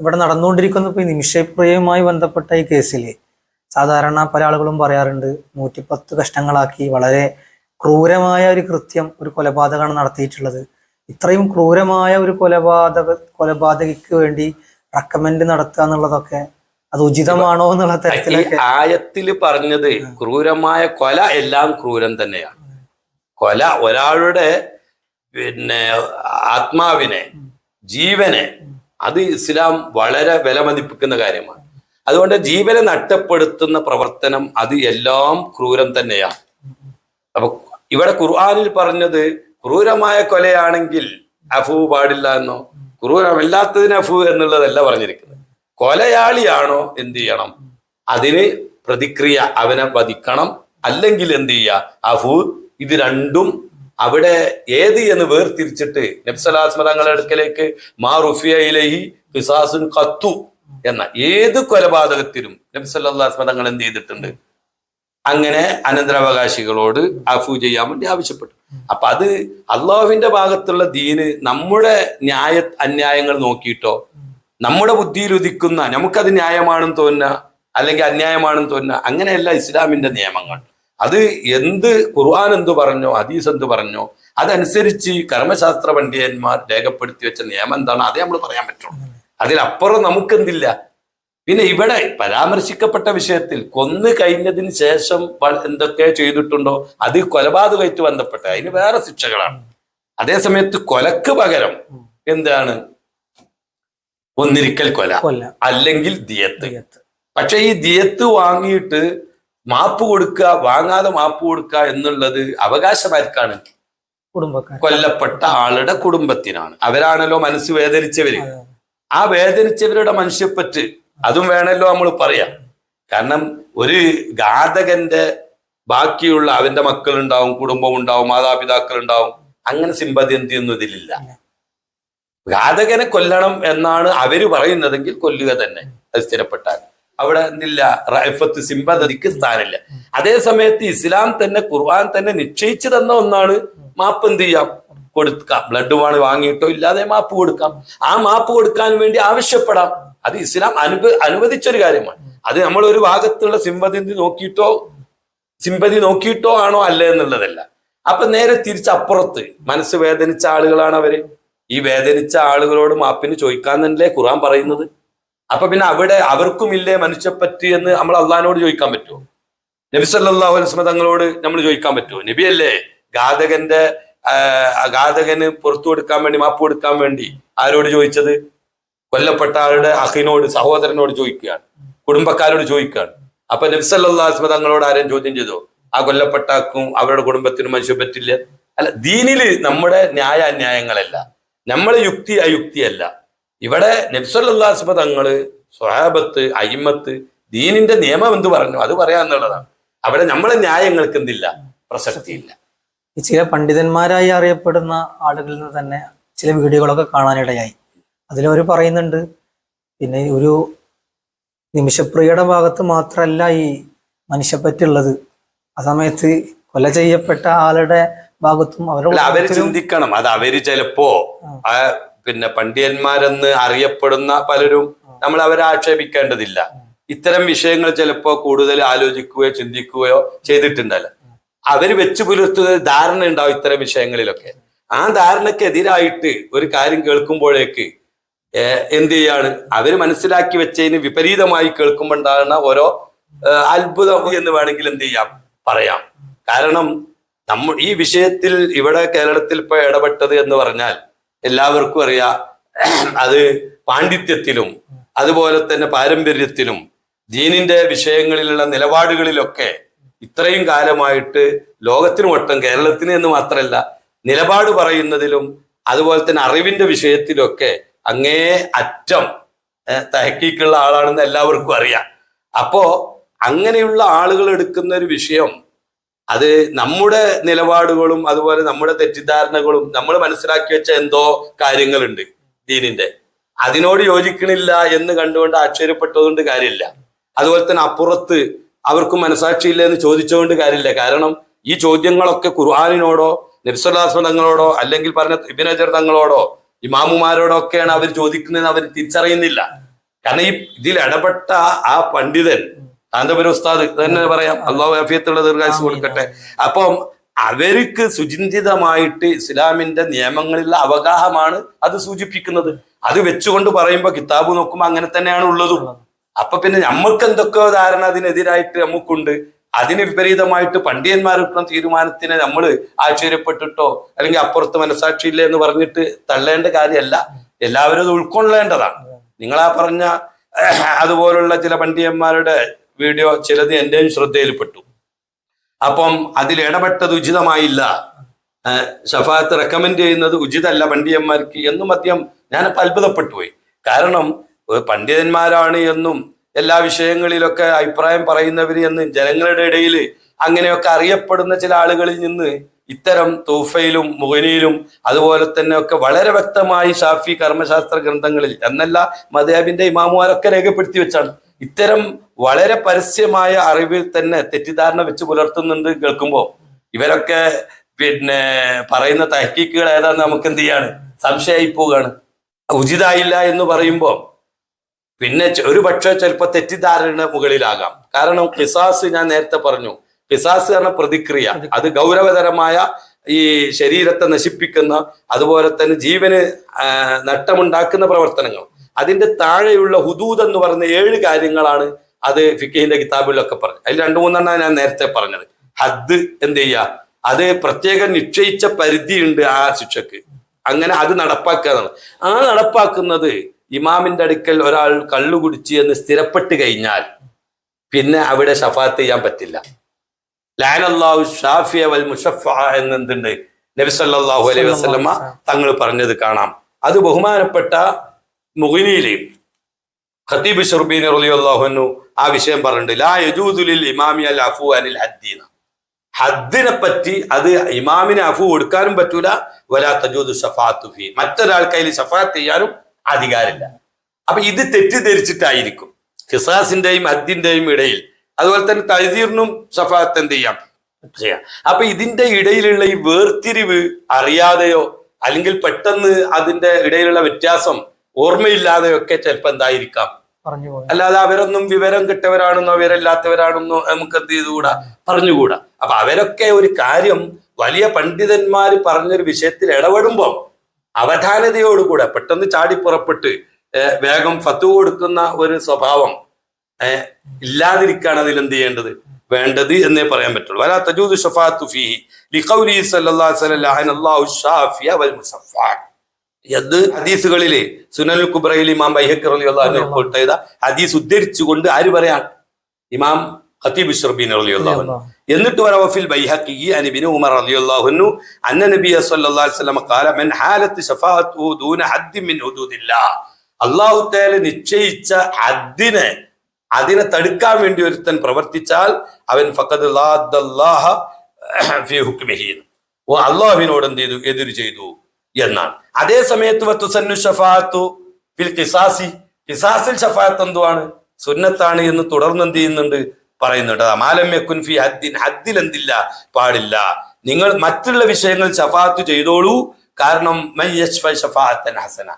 ഇവിടെ നടന്നുകൊണ്ടിരിക്കുന്ന ഇപ്പൊ ഈ നിമിഷപ്രിയവുമായി ബന്ധപ്പെട്ട ഈ കേസിൽ സാധാരണ പല ആളുകളും പറയാറുണ്ട് നൂറ്റിപ്പത്ത് കഷ്ണങ്ങളാക്കി വളരെ ക്രൂരമായ ഒരു കൃത്യം ഒരു കൊലപാതകമാണ് നടത്തിയിട്ടുള്ളത്. ഇത്രയും ക്രൂരമായ ഒരു കൊലപാതക കൊലപാതകയ്ക്ക് വേണ്ടി റെക്കമെൻഡ് നടത്തുക എന്നുള്ളതൊക്കെ അത് ഉചിതമാണോ എന്നുള്ള തരത്തിൽ തരത്തിലൊക്കെ ആയത്തിൽ പറഞ്ഞത് ക്രൂരമായ കൊല എല്ലാം ക്രൂരം തന്നെയാണ്. കൊല ഒരാളുടെ പിന്നെ ആത്മാവിനെ ജീവനെ അത് ഇസ്ലാം വളരെ വിലമതിപ്പിക്കുന്ന കാര്യമാണ്. അതുകൊണ്ട് ജീവനെ നഷ്ടപ്പെടുത്തുന്ന പ്രവർത്തനം അത് എല്ലാം ക്രൂരം തന്നെയാണ്. അപ്പൊ ഇവിടെ ഖുർആാനിൽ പറഞ്ഞത് ക്രൂരമായ കൊലയാണെങ്കിൽ അഫു പാടില്ല എന്നോ ക്രൂരമല്ലാത്തതിന് അഫു എന്നുള്ളതല്ല പറഞ്ഞിരിക്കുന്നത്. കൊലയാളിയാണോ എന്ത് ചെയ്യണം? അതിന് പ്രതിക്രിയ അവനെ വധിക്കണം. അല്ലെങ്കിൽ എന്ത് ചെയ്യുക? അഫു ഇത് രണ്ടും അവിടെ ഏത് എന്ന് വേർതിരിച്ചിട്ട് നബ്സലാസ്മ തങ്ങളുടെ അടുക്കലേക്ക് മാ റുഫിയയിലേഹി പിസാസുൻ കത്തു എന്ന ഏത് കൊലപാതകത്തിലും നബ്സല്ലാസ്മ തങ്ങൾ എന്ത് ചെയ്തിട്ടുണ്ട്? അങ്ങനെ അനന്തരാവകാശികളോട് അഫു ചെയ്യാൻ വേണ്ടി ആവശ്യപ്പെട്ടു. അപ്പൊ അത് അള്ളാഹുവിന്റെ ഭാഗത്തുള്ള ദീന് നമ്മുടെ ന്യായ അന്യായങ്ങൾ നോക്കിയിട്ടോ? നമ്മുടെ ബുദ്ധിയിൽ ഉദിക്കുന്ന നമുക്കത് ന്യായമാണെന്ന് തോന്നുക അല്ലെങ്കിൽ അന്യായമാണെന്ന് തോന്നുക അങ്ങനെയല്ല ഇസ്ലാമിന്റെ നിയമങ്ങൾ. അത് എന്ത് ഖുർആൻ എന്ത് പറഞ്ഞോ ഹദീസ് എന്ത് പറഞ്ഞോ അതനുസരിച്ച് കർമ്മശാസ്ത്ര പണ്ഡിതന്മാർ രേഖപ്പെടുത്തി വെച്ച നിയമം എന്താണ്? അതേ നമ്മൾ പറയാൻ പറ്റുള്ളൂ. അതിലപ്പുറം നമുക്കെന്തില്ല? പിന്നെ ഇവിടെ പരാമർശിക്കപ്പെട്ട വിഷയത്തിൽ കൊന്നു കഴിഞ്ഞതിന് ശേഷം എന്തൊക്കെ ചെയ്തിട്ടുണ്ടോ അത് കൊലപാതകമായിട്ട് ബന്ധപ്പെട്ട അതിന് വേറെ ശിക്ഷകളാണ്. അതേസമയത്ത് കൊലക്ക് പകരം എന്താണ്? ഒന്നിരിക്കൽ കൊല അല്ലെങ്കിൽ ദിയത്ത്. പക്ഷെ ഈ ദിയത്ത് വാങ്ങിയിട്ട് മാപ്പ് കൊടുക്കുക വാങ്ങാതെ മാപ്പ് കൊടുക്കുക എന്നുള്ളത് അവകാശമാർക്കാണ്. കൊല്ലപ്പെട്ട ആളുടെ കുടുംബത്തിനാണ്. അവരാണല്ലോ മനസ്സ് വേദനിച്ചവര്. ആ വേദനിച്ചവരുടെ മനുഷ്യപ്പറ്റ് അതും വേണമല്ലോ നമ്മൾ പറയാം. കാരണം ഒരു ഘാതകന്റെ ബാക്കിയുള്ള അവന്റെ മക്കളുണ്ടാവും കുടുംബം ഉണ്ടാവും മാതാപിതാക്കൾ ഉണ്ടാവും അങ്ങനെ സിമ്പതി എന്ത് ചെയ്യുന്നു? ഇതിലില്ല. ഘാതകനെ കൊല്ലണം എന്നാണ് അവർ പറയുന്നതെങ്കിൽ കൊല്ലുക തന്നെ. അത് സ്ഥിരപ്പെട്ടാൽ. അവിടെ എന്തില്ല റൈഫത്ത് സിമ്പതിക്ക് സ്ഥാനമില്ല. അതേ സമയത്ത് ഇസ്ലാം തന്നെ ഖുർആൻ തന്നെ നിശ്ചയിച്ചു തന്ന ഒന്നാണ് മാപ്പ് എന്ത് ചെയ്യാം? കൊടുക്കാം ബ്ലഡ് വാണ് വാങ്ങിയിട്ടോ ഇല്ലാതെ മാപ്പ് കൊടുക്കാം. ആ മാപ്പ് കൊടുക്കാൻ വേണ്ടി ആവശ്യപ്പെടാം. അത് ഇസ്ലാം അനുഭ അനുവദിച്ചൊരു കാര്യമാണ്. അത് നമ്മൾ ഒരു ഭാഗത്തുള്ള സിമ്പതി നോക്കിയിട്ടോ സിമ്പതി നോക്കിയിട്ടോ ആണോ അല്ല എന്നുള്ളതല്ല. അപ്പൊ നേരെ തിരിച്ചപ്പുറത്ത് മനസ്സ് വേദനിച്ച ആളുകളാണ് അവർ. ഈ വേദനിച്ച ആളുകളോട് മാപ്പിന് ചോദിക്കാൻ തന്നെയല്ലേ ഖുർആൻ പറയുന്നത്? അപ്പൊ പിന്നെ അവിടെ അവർക്കുമില്ലേ മനുഷ്യപ്പറ്റി എന്ന് നമ്മൾ അള്ളഹാനോട് ചോദിക്കാൻ പറ്റുമോ? നബി സല്ലല്ലാഹു അലൈഹി വസല്ലം തങ്ങളോട് നമ്മൾ ചോദിക്കാൻ പറ്റുമോ? നബിയല്ലേ ഘാതകന്റെ ഘാതകന് പുറത്തു കൊടുക്കാൻ വേണ്ടി മാപ്പ് കൊടുക്കാൻ വേണ്ടി ആരോട് ചോദിച്ചത്? കൊല്ലപ്പെട്ട ആളുടെ അഹിനോട് സഹോദരനോട് ചോദിക്കുകയാണ്. കുടുംബക്കാരോട് ചോദിക്കുകയാണ്. അപ്പൊ നബ്സല്ലാസ്മ തങ്ങളോട് ആരും ചോദ്യം ചെയ്തോ? ആ കൊല്ലപ്പെട്ടാക്കും അവരുടെ കുടുംബത്തിനും മനുഷ്യ പറ്റില്ല അല്ല ദീനിൽ നമ്മുടെ ന്യായ അന്യായങ്ങളല്ല നമ്മളെ യുക്തി അയുക്തിയല്ല ഇവിടെ നബ്സല്ലാസ്മ തങ്ങൾ സ്വഹാബത്ത് അയിമത്ത് ദീനിന്റെ നിയമം എന്ത് പറഞ്ഞു? അത് പറയാന്നുള്ളതാണ്. അവിടെ നമ്മളെ ന്യായങ്ങൾക്ക് എന്തില്ല? പ്രസക്തിയില്ല. ഈ ചില പണ്ഡിതന്മാരായി അറിയപ്പെടുന്ന ആളുകളിൽ നിന്ന് തന്നെ ചില വീഡിയോകളൊക്കെ കാണാനിടയായി. അതിലവർ പറയുന്നുണ്ട് പിന്നെ ഒരു നിമിഷപ്രിയയുടെ ഭാഗത്ത് മാത്രമല്ല ഈ മനുഷ്യപ്പറ്റുള്ളത് ആ സമയത്ത് കൊല ചെയ്യപ്പെട്ട ആളുടെ ഭാഗത്തും അവരുടെ അവർ ചിന്തിക്കണം. അത് അവർ ചിലപ്പോ പിന്നെ പണ്ഡിതന്മാരെന്ന് അറിയപ്പെടുന്ന പലരും നമ്മൾ അവരെ ആക്ഷേപിക്കേണ്ടതില്ല. ഇത്തരം വിഷയങ്ങൾ ചിലപ്പോൾ കൂടുതൽ ആലോചിക്കുകയോ ചിന്തിക്കുകയോ ചെയ്തിട്ടുണ്ടല്ലോ. അവർ വെച്ചു പുലർത്തുന്ന ധാരണ ഉണ്ടാവും ഇത്തരം വിഷയങ്ങളിലൊക്കെ. ആ ധാരണക്കെതിരായിട്ട് ഒരു കാര്യം കേൾക്കുമ്പോഴേക്ക് എന്ത് ചെയ്യാണ്? അവർ മനസ്സിലാക്കി വെച്ചതിന് വിപരീതമായി കേൾക്കുമ്പോൾ ഉണ്ടാകുന്ന ഓരോ അത്ഭുതം എന്ന് വേണമെങ്കിൽ എന്ത് ചെയ്യാം? പറയാം. കാരണം നമ്മ ഈ വിഷയത്തിൽ ഇവിടെ കേരളത്തിൽ ഇപ്പൊ ഇടപെട്ടത് എന്ന് പറഞ്ഞാൽ എല്ലാവർക്കും അറിയാം അത് പാണ്ഡിത്യത്തിലും അതുപോലെ തന്നെ പാരമ്പര്യത്തിലും ദീനിന്റെ വിഷയങ്ങളിലുള്ള നിലപാടുകളിലൊക്കെ ഇത്രയും കാലമായിട്ട് ലോകത്തിന് കേരളത്തിന് എന്ന് മാത്രമല്ല നിലപാട് പറയുന്നതിലും അതുപോലെ തന്നെ അറിവിന്റെ വിഷയത്തിലൊക്കെ അങ്ങേ അറ്റം തഹക്കീക്കുള്ള ആളാണെന്ന് എല്ലാവർക്കും അറിയാം. അപ്പോ അങ്ങനെയുള്ള ആളുകൾ എടുക്കുന്ന ഒരു വിഷയം അത് നമ്മുടെ നിലപാടുകളും അതുപോലെ നമ്മുടെ തെറ്റിദ്ധാരണകളും നമ്മൾ മനസ്സിലാക്കി വെച്ച എന്തോ കാര്യങ്ങളുണ്ട് ദീനിന്റെ അതിനോട് യോജിക്കണില്ല എന്ന് കണ്ടുകൊണ്ട് ആശ്ചര്യപ്പെട്ടതുകൊണ്ട് കാര്യമില്ല. അതുപോലെ തന്നെ അപ്പുറത്ത് അവർക്ക് മനസ്സാക്ഷിയില്ല എന്ന് ചോദിച്ചുകൊണ്ട് കാര്യമില്ല. കാരണം ഈ ചോദ്യങ്ങളൊക്കെ ഖുർആാനിനോടോ നബ്സുല്ലാസ് തങ്ങളോടോ അല്ലെങ്കിൽ പറഞ്ഞ ഇബിനജർ തങ്ങളോടോ ഇമാമുമാരോടോ ഒക്കെയാണ് അവർ ചോദിക്കുന്നതെന്ന് അവർ തിരിച്ചറിയുന്നില്ല. കാരണം ഈ ഇതിൽ ഇടപെട്ട ആ പണ്ഡിതൻ കാന്തപുര ഉസ്താദ്? തന്നെ പറയാം. അള്ളാഹു ആഫിയത്തുള്ള ദീർഘായുസ് കൊടുക്കട്ടെ. അപ്പം അവർക്ക് സുചിന്തിതമായിട്ട് ഇസ്ലാമിന്റെ നിയമങ്ങളിലുള്ള അവഗാഹമാണ് അത് സൂചിപ്പിക്കുന്നത്. അത് വെച്ചുകൊണ്ട് പറയുമ്പോൾ കിതാബ് നോക്കുമ്പോൾ അങ്ങനെ തന്നെയാണ് ഉള്ളതും. അപ്പൊ പിന്നെ നമ്മൾക്ക് എന്തൊക്കെയോ ധാരണ അതിനെതിരായിട്ട് നമുക്കുണ്ട്. അതിന് വിപരീതമായിട്ട് പണ്ഡിയന്മാരുടെ തീരുമാനത്തിനെ നമ്മൾ ആശ്ചര്യപ്പെട്ടിട്ടോ അല്ലെങ്കിൽ അപ്പുറത്ത് മനസാക്ഷിയില്ല എന്ന് പറഞ്ഞിട്ട് തള്ളേണ്ട കാര്യമല്ല എല്ലാവരും അത് ഉൾക്കൊള്ളേണ്ടതാണ്. നിങ്ങളാ പറഞ്ഞ അതുപോലുള്ള ചില പണ്ഡിതന്മാരുടെ വീഡിയോ ചിലത് എന്റെയും ശ്രദ്ധയിൽപ്പെട്ടു. അപ്പം അതിൽ ഇടപെട്ടത് ഉചിതമായില്ല. ഷഫാത്ത് റെക്കമെൻഡ് ചെയ്യുന്നത് ഉചിതല്ല പണ്ഡിതന്മാർക്ക് എന്നും അദ്ദേഹം ഞാനപ്പോൾ അത്ഭുതപ്പെട്ടു പോയി. കാരണം പണ്ഡിതന്മാരാണ് എന്നും എല്ലാ വിഷയങ്ങളിലൊക്കെ അഭിപ്രായം പറയുന്നവർ എന്ന് ജനങ്ങളുടെ ഇടയിൽ അങ്ങനെയൊക്കെ അറിയപ്പെടുന്ന ചില ആളുകളിൽ നിന്ന് ഇത്തരം തൂഫയിലും മുഹനിയിലും അതുപോലെ തന്നെ ഒക്കെ വളരെ വ്യക്തമായി ഷാഫി കർമ്മശാസ്ത്ര ഗ്രന്ഥങ്ങളിൽ എന്നല്ല മദേബിന്റെ ഇമാമുമാരൊക്കെ രേഖപ്പെടുത്തി വെച്ചാണ്. ഇത്തരം വളരെ പരസ്യമായ അറിവിൽ തന്നെ തെറ്റിദ്ധാരണ വെച്ച് പുലർത്തുന്നുണ്ട് കേൾക്കുമ്പോൾ ഇവരൊക്കെ പിന്നെ പറയുന്ന തഹക്കീക്കുകൾ ഏതാന്ന് നമുക്ക് എന്ത് ചെയ്യാണ്? സംശയമായി പോവുകയാണ്. ഉചിതായില്ല എന്ന് പറയുമ്പോൾ പിന്നെ ഒരു പക്ഷേ ചിലപ്പോൾ തെറ്റിദ്ധാരണ മുകളിലാകാം. കാരണം കിസാസ് ഞാൻ നേരത്തെ പറഞ്ഞു. പിസാസ് എന്ന പ്രതിക്രിയ അത് ഗൗരവതരമായ ഈ ശരീരത്തെ നശിപ്പിക്കുന്ന അതുപോലെ തന്നെ ജീവന് നട്ടമുണ്ടാക്കുന്ന പ്രവർത്തനങ്ങൾ. അതിന്റെ താഴെയുള്ള ഹുദൂദ് എന്ന് പറയുന്ന ഏഴ് കാര്യങ്ങളാണ് അത് ഫിക്കഹിന്റെ കിതാബിലൊക്കെ പറഞ്ഞത്. അതിൽ രണ്ടു മൂന്നെണ്ണം ഞാൻ നേരത്തെ പറഞ്ഞത്. ഹദ് എന്ത് ചെയ്യുക അത് പ്രത്യേകം നിശ്ചയിച്ച പരിധിയുണ്ട് ആ ശിക്ഷക്ക്. അങ്ങനെ അത് നടപ്പാക്കുക ആ നടപ്പാക്കുന്നത് ഇമാമിന്റെ അടുക്കൽ ഒരാൾ കള്ളു കുടിച്ച് എന്ന് സ്ഥിരപ്പെട്ട് കഴിഞ്ഞാൽ പിന്നെ അവിടെ ഷഫാത്ത് ചെയ്യാൻ പറ്റില്ല. ലാനല്ലാഹു ഷാഫിയ വൽ മുഷഫ എന്നെന്തുണ്ട് നബി സല്ലല്ലാഹു അലൈഹി വസല്ലമ തങ്ങൾ പറഞ്ഞത് കാണാം. അത് ബഹുമാനപ്പെട്ട മുഹിനിയിലെ ഖത്തീബ് ഷുർബീൻ റളിയല്ലാഹു ആ വിഷയം പറഞ്ഞിട്ടുണ്ട്. ലാ ഇമാമി അൽ അഫു അനിൽ ഹദ്ദീന ഹദ്ദിനെ പറ്റി അത് ഇമാമിനെ അഫു കൊടുക്കാനും പറ്റൂല. വലാ തജൂദു ഷഫാത്തു ഫീ. മറ്റൊരാൾക്ക് അതിൽ ഷഫാത്ത് ചെയ്യാനും അധികാരമില്ല. അപ്പൊ ഇത് തെറ്റിദ്ധരിച്ചിട്ടായിരിക്കും. ഖിസാസിന്റെയും ഹദ്ദിന്റെയും ഇടയിൽ. അതുപോലെ തന്നെ തഴുതീറിനും ഷഫാത്ത് എന്ത് ചെയ്യാം? ചെയ്യാം. അപ്പൊ ഇതിന്റെ ഇടയിലുള്ള ഈ വേർതിരിവ് അറിയാതെയോ അല്ലെങ്കിൽ പെട്ടെന്ന് അതിന്റെ ഇടയിലുള്ള വ്യത്യാസം ഓർമ്മയില്ലാതെയോ ഒക്കെ ചിലപ്പോ എന്തായിരിക്കാം? അല്ലാതെ അവരൊന്നും വിവരം കിട്ടവരാണെന്നോ വിവരമില്ലാത്തവരാണെന്നോ നമുക്ക് എന്ത് ചെയ്തുകൂടാ? പറഞ്ഞുകൂടാ. അപ്പൊ അവരൊക്കെ ഒരു കാര്യം വലിയ പണ്ഡിതന്മാർ പറഞ്ഞൊരു വിഷയത്തിൽ ഇടപെടുമ്പോൾ അവധാനതയോടുകൂടെ പെട്ടെന്ന് ചാടിപ്പുറപ്പെട്ട് വേഗം ഫത്തു കൊടുക്കുന്ന ഒരു സ്വഭാവം ഇല്ലാതിരിക്കാണ് അതിൽ എന്ത് ചെയ്യേണ്ടത്? വേണ്ടത് എന്നേ പറയാൻ പറ്റുള്ളൂ. വലാ തജൂദ് ഷഫാത്തു ഫീഹി ലിഖൗലി സല്ലല്ലാഹു അലൈഹി വസല്ലം ലഅനല്ലാഹു ഷാഫിയ വൽ മുസഫ്ഫഅ അത് ഹദീസുകളിലെ? സുനൽ കുബ്രയിൽ ഇമാം ബൈഹക്കർ അലി അൻഹു റിപ്പോർട്ട് ചെയ്ത ഹദീസ് ഉദ്ധരിച്ചുകൊണ്ട് ആര് പറയാൻ? ഇമാം ഖത്തീബ് ഷർബീൻ അലി അൻഹു. എന്നിട്ട് വര ബൈഹക്കി ഇബ്നു ഉമർ അലി അൻഹു അന്ന നബി സല്ലല്ലാഹു അലൈഹി ഖാല മൻ ഹാലത്ത് ദൂന മിൻ ഹുദൂദില്ലാഹ് അല്ലാഹു തആല നിശ്ചയിച്ച ഹദ്ദിനെ അതിനെ തടുക്കാൻ വേണ്ടി ഒരുത്തൻ പ്രവർത്തിച്ചാൽ അവൻ ഫഖദ് ലാദ്ദല്ലാഹ ഫീ ഹുക്മിഹി വ അള്ളാഹുവിനോട് എന്ത് ചെയ്തു? എതിര് ചെയ്തു. എന്നാണ് അതേ സമയത്ത് ഷഫാത്തു ഫിൽ കിസാസി കിസാസിൽ ഷഫാത്ത് എന്തുവാണ്? സുന്നത്താണ് എന്ന് തുടർന്ന് എന്ത് ചെയ്യുന്നുണ്ട്? പറയുന്നുണ്ട് മാലം ഫി ഹദ്ദിൻ. ഹദ്ദിൽ എന്തില്ല? പാടില്ല. നിങ്ങൾ മറ്റുള്ള വിഷയങ്ങൾ ഷഫാത്ത് ചെയ്തോളൂ. കാരണം ഹസന.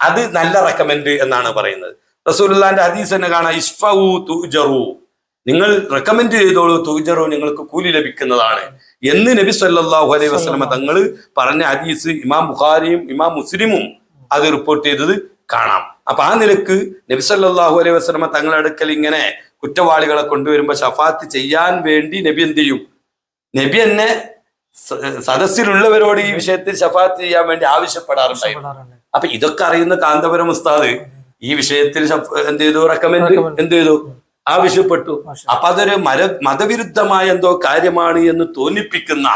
അത് നല്ല റെക്കമെൻഡ് എന്നാണ് പറയുന്നത്. റസൂലിന്റെ ഹദീസ് തന്നെ കാണാം. ഇഷ്ഫു നിങ്ങൾ റെക്കമെൻഡ് ചെയ്തോളൂ. തുജറു നിങ്ങൾക്ക് കൂലി ലഭിക്കുന്നതാണ്. എന്ന് നബി സല്ലാഹു അലൈഹി വസ്ലമ തങ്ങൾ പറഞ്ഞ ഹദീസ് ഇമാം ബുഖാരിയും ഇമാം മുസ്ലിമും അത് റിപ്പോർട്ട് ചെയ്തത് കാണാം. അപ്പൊ ആ നിലയ്ക്ക് നബി സല്ലാഹു അലൈഹി വസ്ലമ തങ്ങളുടെ അടുക്കൽ ഇങ്ങനെ കുറ്റവാളികളെ കൊണ്ടുവരുമ്പോൾ ഷഫാത്ത് ചെയ്യാൻ വേണ്ടി നബി എന്ത് ചെയ്യും? നബി എന്നെ സദസ്സിലുള്ളവരോട് ഈ വിഷയത്തിൽ ഷഫാത്ത് ചെയ്യാൻ വേണ്ടി ആവശ്യപ്പെടാറുണ്ടായിരുന്നു. പെടാറുണ്ട്. അപ്പൊ ഇതൊക്കെ അറിയുന്ന കാന്തപുരം ഉസ്താദ് ഈ വിഷയത്തിൽ എന്ത് ചെയ്തു? റെക്കമെൻഡ്. എന്ത് ചെയ്തു? ആവശ്യപ്പെട്ടു. അപ്പൊ അതൊരു മര മതവിരുദ്ധമായ എന്തോ കാര്യമാണ് എന്ന് തോന്നിപ്പിക്കുന്ന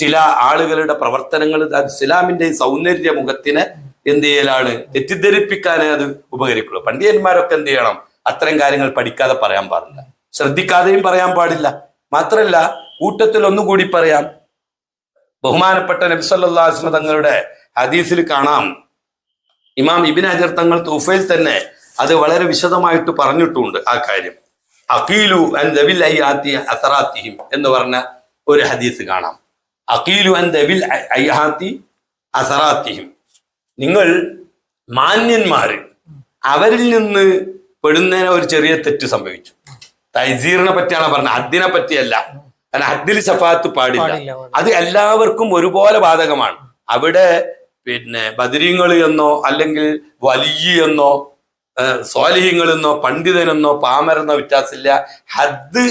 ചില ആളുകളുടെ പ്രവർത്തനങ്ങൾ അത് ഇസ്ലാമിന്റെ സൗന്ദര്യ മുഖത്തിന് എന്ത് ചെയ്യലാണ് തെറ്റിദ്ധരിപ്പിക്കാനേ അത് ഉപകരിക്കുള്ളൂ. പണ്ഡിതന്മാരൊക്കെ എന്ത് ചെയ്യണം? അത്തരം കാര്യങ്ങൾ പഠിക്കാതെ പറയാൻ പാടില്ല. ശ്രദ്ധിക്കാതെയും പറയാൻ പാടില്ല. മാത്രല്ല കൂട്ടത്തിൽ ഒന്നുകൂടി പറയാം. ബഹുമാനപ്പെട്ട നബി സല്ലല്ലാഹു അലൈഹി തങ്ങളുടെ ഹദീസിൽ കാണാം. ഇമാം ഇബിൻ അജർ തങ്ങൾ തൂഫയിൽ തന്നെ അത് വളരെ വിശദമായിട്ട് പറഞ്ഞിട്ടുണ്ട് ആ കാര്യം. അഖീലു അൻ ദവിൽ അസറാത്തിഹിം എന്ന് പറഞ്ഞ ഒരു ഹദീസ് കാണാം. അഖീലു അൻ ദവിൽ അസറാത്തിഹിം. നിങ്ങൾ മാന്യന്മാർ അവരിൽ നിന്ന് പെടുന്നതിന് ഒരു ചെറിയ തെറ്റ് സംഭവിച്ചു. തൈസീറിനെ പറ്റിയാണ് പറഞ്ഞത്. ഹദ്ദിനെ പറ്റിയല്ല. കാരണം ഹദ്ദിൽ സഫാത്ത് പാടില്ല. അത് എല്ലാവർക്കും ഒരുപോലെ ബാധകമാണ്. അവിടെ പിന്നെ ബദരീങ്ങൾ എന്നോ അല്ലെങ്കിൽ വലിയ എന്നോ സ്വാലിഹ്യങ്ങൾ എന്നോ പണ്ഡിതനെന്നോ പാമരെന്നോ വ്യത്യാസമില്ല. ഹദ്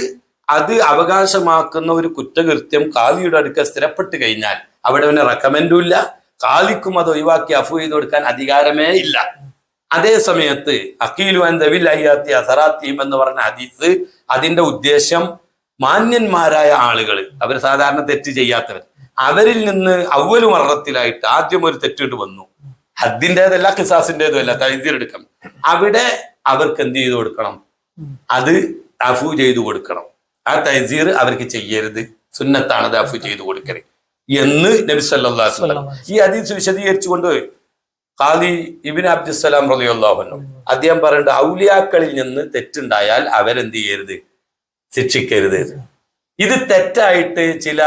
അത് അവകാശമാക്കുന്ന ഒരു കുറ്റകൃത്യം കാലിയുടെ അടുക്ക സ്ഥിരപ്പെട്ട് കഴിഞ്ഞാൽ അവിടെ അവനെ റെക്കമെൻഡും ഇല്ല. കാലിക്കും അത് ഒഴിവാക്കി അഫു ചെയ്ത് കൊടുക്കാൻ അധികാരമേ ഇല്ല. അതേ സമയത്ത് അക്കീലു ദവിൽ അയ്യാത്തി അസറാത്തീം എന്ന് പറഞ്ഞ ഹദീസ് അതിന്റെ ഉദ്ദേശം മാന്യന്മാരായ ആളുകൾ അവർ സാധാരണ തെറ്റ് ചെയ്യാത്തവർ അവരിൽ നിന്ന് അവൽ മറത്തിലായിട്ട് ആദ്യം ഒരു തെറ്റിട്ട് വന്നു. ഹദ്ദിന്റെതല്ല കിസാസിന്റെതും അല്ല തൈസീർ അവിടെ അവർക്ക് എന്ത് ചെയ്തു കൊടുക്കണം? അത് അഫു ചെയ്തു കൊടുക്കണം. ആ തൈസീർ അവർക്ക് ചെയ്യരുത്. സുന്നത്താണ് അത് അഫു ചെയ്തു കൊടുക്കരുത് എന്ന് നബി വസല്ലം ഈ ഹദീസ് വിശദീകരിച്ചുകൊണ്ട് ഖാദി ഇബിൻ അബ്ദുസലാം റളിയല്ലാഹു അദ്ദേഹം പറയുന്നുണ്ട് ഔലിയാക്കളിൽ നിന്ന് തെറ്റുണ്ടായാൽ അവരെന്ത് ചെയ്യരുത്? ശിക്ഷിക്കരുത്. ഇത് തെറ്റായിട്ട് ചില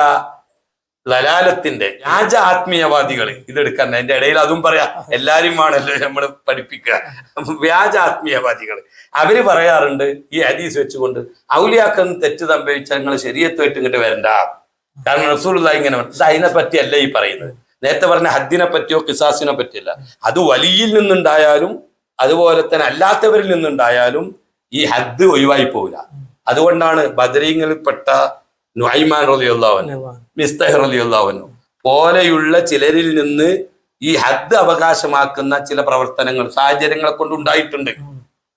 ലലാലത്തിന്റെ വ്യാജ ആത്മീയവാദികൾ ഇതെടുക്കാൻ അതിന്റെ ഇടയിൽ അതും പറയാം. എല്ലാരും ആണല്ലോ നമ്മൾ പഠിപ്പിക്കുക വ്യാജ ആത്മീയവാദികൾ അവർ പറയാറുണ്ട് ഈ ഹദീസ് വെച്ചുകൊണ്ട് ഔലിയാക്കൾ തെറ്റ് സംഭവിച്ചാൽ നിങ്ങൾ ശരിയത്തുമായിട്ട് ഇങ്ങോട്ട് വരണ്ട. കാരണം റസൂലുള്ള ഇങ്ങനെ അതിനെ പറ്റിയല്ല ഈ പറയുന്നത്. നേരത്തെ പറഞ്ഞ ഹദ്ദിനെ പറ്റിയോ കിസാസിനെ പറ്റിയല്ല. അത് വലിയിൽ നിന്നുണ്ടായാലും അതുപോലെ തന്നെ അല്ലാത്തവരിൽ നിന്നുണ്ടായാലും ഈ ഹദ് ഒഴിവായി പോവില്ല. അതുകൊണ്ടാണ് ബദരീങ്ങളിൽപ്പെട്ട നുഐമാൻ റളിയല്ലാഹു മിസ്തഹ് റളിയല്ലാഹു പോലെയുള്ള ചിലരിൽ നിന്ന് ഈ ഹദ് അവകാശമാക്കുന്ന ചില പ്രവർത്തനങ്ങൾ സാഹചര്യങ്ങളെ കൊണ്ട് ഉണ്ടായിട്ടുണ്ട്.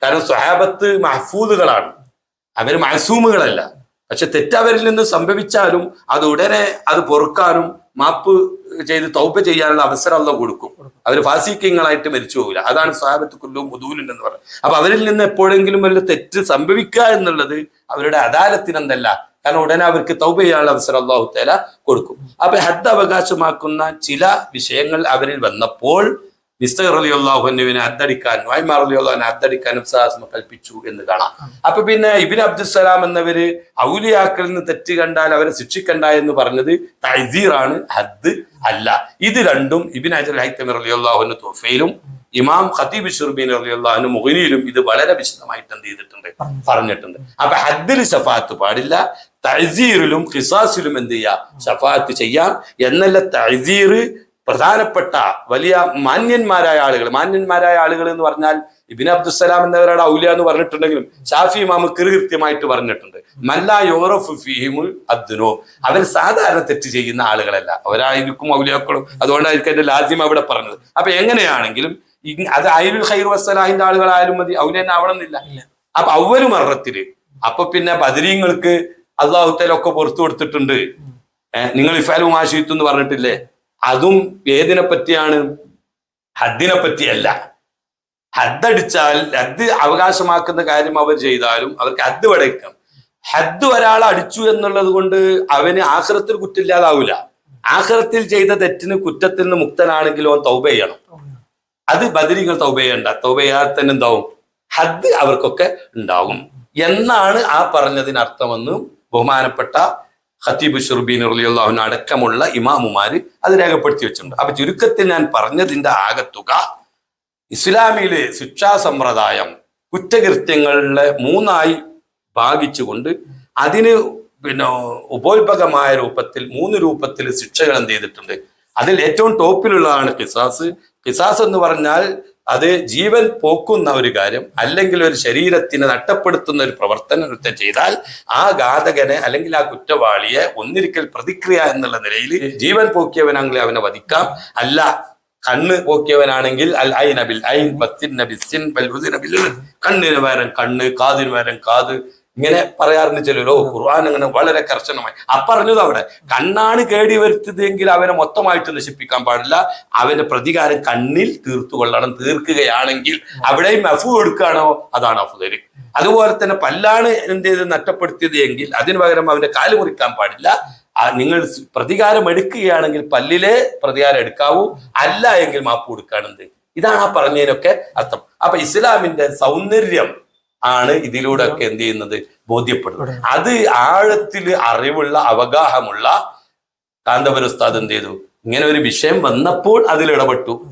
കാരണം സ്വഹാബത്ത് മഹഫൂദുകളാണ്. അവർ മഹസൂമുകളല്ല പക്ഷെ തെറ്റവരിൽ നിന്ന് സംഭവിച്ചാലും അത് ഉടനെ അത് പൊറുക്കാനും മാപ്പ് ചെയ്ത് തൗപ്പ ചെയ്യാനുള്ള അവസരം അല്ല കൊടുക്കും. അവർ ഫാസിക്കങ്ങളായിട്ട് മരിച്ചു പോകില്ല അതാണ് സാഹബത്ത് കുല്ലും എന്ന് പറയുന്നത് അപ്പൊ അവരിൽ നിന്ന് എപ്പോഴെങ്കിലും വല്ല തെറ്റ് സംഭവിക്കുക എന്നുള്ളത് അവരുടെ അദാലത്തിനെന്തല്ല കാരണം ഉടനെ അവർക്ക് തൗബ ചെയ്യാനുള്ള അവസരം അള്ളാഹു തേല കൊടുക്കും. അപ്പൊ ഹദ് അവകാശമാക്കുന്ന ചില വിഷയങ്ങൾ അവരിൽ വന്നപ്പോൾ മിസ്റ്റർ അലി അള്ളാഹുനുവിനെ അద్దടിക്കാനും അയ്മാർ അലി അള്ളാഹുനെ അద్దടിക്കാനും സാഹസം കൽപ്പിച്ചു എന്ന് കാണാം. അപ്പൊ പിന്നെ ഇബിൻ അബ്ദുസ്സലാം എന്നവര് ഔലിയാക്കളിൽ നിന്ന് തെറ്റ് കണ്ടാൽ അവരെ ശിക്ഷിക്കണ്ട എന്ന് പറഞ്ഞത് തൈസീറാണ് ഹദ് അല്ല. ഇത് രണ്ടും ഇബിൻ അജൽ ഹൈത്തമിർ അലി അള്ളാഹുവിന്റെ തോഫയിലും ഇമാം ഖത്തീബ് ഷുർബീൻ അള്ളാഹുന് മുഹനിയിലും ഇത് വളരെ വിശദമായിട്ട് എന്ത് ചെയ്തിട്ടുണ്ട്? പറഞ്ഞിട്ടുണ്ട്. അപ്പൊ ഹദ്ദിൽ ഷഫാത്ത് പാടില്ല തഴ്സീറിലും ഖിസാസിലും എന്ത് ചെയ്യാം? ഷഫാത്ത് ചെയ്യാം. എന്നല്ല തഴ്സീർ പ്രധാനപ്പെട്ട വലിയ മാന്യന്മാരായ ആളുകൾ. മാന്യന്മാരായ ആളുകൾ എന്ന് പറഞ്ഞാൽ ഇബിൻ അബ്ദുസലാം എന്നവരുടെ ഔലിയ എന്ന് പറഞ്ഞിട്ടുണ്ടെങ്കിലും ഷാഫി ഇമാമ് കൃത്യമായിട്ട് പറഞ്ഞിട്ടുണ്ട്. മല്ല യോറഫ് ഫിഹിമുൽ അബ്ദുനോ അവൻ സാധാരണ തെറ്റ് ചെയ്യുന്ന ആളുകളല്ല. അവരായിരിക്കും ഔലിയാക്കളും. അതുകൊണ്ടായിരിക്കും എന്റെ ലാസ്യം അവിടെ പറഞ്ഞത്. അപ്പൊ എങ്ങനെയാണെങ്കിലും അത് അയലുൽ ഖൈർ വസ്സലാഹിന്റെ ആളുകളായാലും മതി. ഔലിയ ആവണമെന്നില്ല. അപ്പൊ അവൽ മറത്തിൽ അപ്പൊ പിന്നെ ബദരീങ്ങൾക്ക് അള്ളാഹുത്തലൊക്കെ പുറത്തു കൊടുത്തിട്ടുണ്ട്. നിങ്ങൾ ഇഫാലും ആശുത്തു എന്ന് പറഞ്ഞിട്ടില്ലേ? അതും ഏതിനെ പറ്റിയാണ്? ഹദ്ദിനെ പറ്റിയല്ല. ഹദ്ദടിച്ചാൽ ഹദ്ദ് ഹദ് അവകാശമാക്കുന്ന കാര്യം അവർ ചെയ്താലും അവർക്ക് ഹദ് വടക്കാം ഹദ് ഒരാൾ അടിച്ചു എന്നുള്ളത് കൊണ്ട് അവന് ആഹ്റത്തിൽ കുറ്റില്ലാതാവൂല ആഹ്റത്തിൽ ചെയ്ത തെറ്റിന് കുറ്റത്തിൽ നിന്ന് മുക്തനാണെങ്കിലും അവൻ തൗബ ചെയ്യണം. അത് ബദരികൾ തൗബ ചെയ്യണ്ട തന്നെ എന്താവും? ഹദ് അവർക്കൊക്കെ ഉണ്ടാവും എന്നാണ് ആ പറഞ്ഞതിന് അർത്ഥമെന്നും ബഹുമാനപ്പെട്ട ഹത്തീബ് ഷുർബീൻ റളിയല്ലാഹു അടക്കമുള്ള ഇമാമുമാര് അത് രേഖപ്പെടുത്തി വെച്ചിട്ടുണ്ട്. അപ്പൊ ചുരുക്കത്തിൽ ഞാൻ പറഞ്ഞതിന്റെ ആകത്തുക. ഇസ്ലാമിയിലെ ശിക്ഷാ സമ്പ്രദായം കുറ്റകൃത്യങ്ങളിലെ മൂന്നായി ഭാഗിച്ചുകൊണ്ട് അതിന് പിന്നെ ഉപോത്ഭകമായ രൂപത്തിൽ മൂന്ന് രൂപത്തിൽ ശിക്ഷകൾ എന്ത് ചെയ്തിട്ടുണ്ട്? അതിൽ ഏറ്റവും ടോപ്പിലുള്ളതാണ് കിസാസ് കിസാസ് എന്ന് പറഞ്ഞാൽ അത് ജീവൻ പോക്കുന്ന ഒരു കാര്യം അല്ലെങ്കിൽ ഒരു ശരീരത്തിനെ നഷ്ടപ്പെടുത്തുന്ന ഒരു പ്രവർത്തനം ചെയ്താൽ ആ ഘാതകനെ അല്ലെങ്കിൽ ആ കുറ്റവാളിയെ ഒന്നിരിക്കൽ പ്രതിക്രിയ എന്നുള്ള നിലയിൽ ജീവൻ പോക്കിയവനാണെങ്കിൽ അവനെ വധിക്കാം. അല്ല കണ്ണ് പോക്കിയവനാണെങ്കിൽ അൽ ഐൻ അബിൽ ഐൻ ബസിൻ ബിൽ കണ്ണിന് പകരം കണ്ണ് കാതിന് പകരം കാത്. ഇങ്ങനെ പറയാറുണ്ട് ചിലരോ ഖുർആൻ അങ്ങനെ വളരെ കർശനമായി. അപ്പറഞ്ഞത് അവിടെ. കണ്ണാണ് കേടി വരുത്തിയതെങ്കിൽ അവനെ മൊത്തമായിട്ട് നശിപ്പിക്കാൻ പാടില്ല. അവന്റെ പ്രതികാരം കണ്ണിൽ തീർത്തുകൊള്ളണം തീർക്കുകയാണെങ്കിൽ അവിടെയും അഫു കൊടുക്കുകയാണോ അതാണ് അഫുദര് അതുപോലെ തന്നെ പല്ലാണ് എന്ത് നഷ്ടപ്പെടുത്തിയത് എങ്കിൽ അതിന് പകരം അവന്റെ കാൽ മുറിക്കാൻ പാടില്ല. നിങ്ങൾ പ്രതികാരം എടുക്കുകയാണെങ്കിൽ പല്ലിലെ പ്രതികാരം എടുക്കാവൂ. അല്ല എങ്കിൽ മാപ്പ് കൊടുക്കുകയാണെന്ത്? ഇതാണ് ആ പറഞ്ഞതിനൊക്കെ അർത്ഥം. അപ്പൊ ഇസ്ലാമിന്റെ സൗന്ദര്യം ആണ് ഇതിലൂടെ ഒക്കെ എന്ത് ചെയ്യുന്നത്? ബോധ്യപ്പെടുന്നത്. അത് ആഴത്തിൽ അറിവുള്ള അവഗാഹമുള്ള കാന്തപുര ഉസ്താദ് എന്ത് ചെയ്തു? ഇങ്ങനെ ഒരു വിഷയം വന്നപ്പോൾ അതിൽ ഇടപെട്ടു.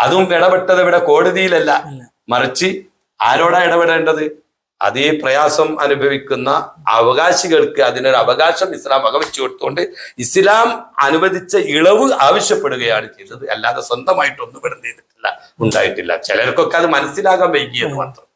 അതും ഇടപെട്ടത് ഇവിടെ കോടതിയിലല്ല. മറിച്ച് ആരോടാ ഇടപെടേണ്ടത്? അതേ പ്രയാസം അനുഭവിക്കുന്ന അവകാശികൾക്ക് അതിനൊരു അവകാശം ഇസ്ലാം വകവെച്ചു കൊടുത്തുകൊണ്ട് ഇസ്ലാം അനുവദിച്ച ഇളവ് ആവശ്യപ്പെടുകയാണ് ചെയ്തത്. അല്ലാതെ സ്വന്തമായിട്ടൊന്നും ഇവിടെ ചെയ്തിട്ടില്ല ഉണ്ടായിട്ടില്ല. ചിലർക്കൊക്കെ അത് മനസ്സിലാകാൻ വൈകിയെന്ന് മാത്രം.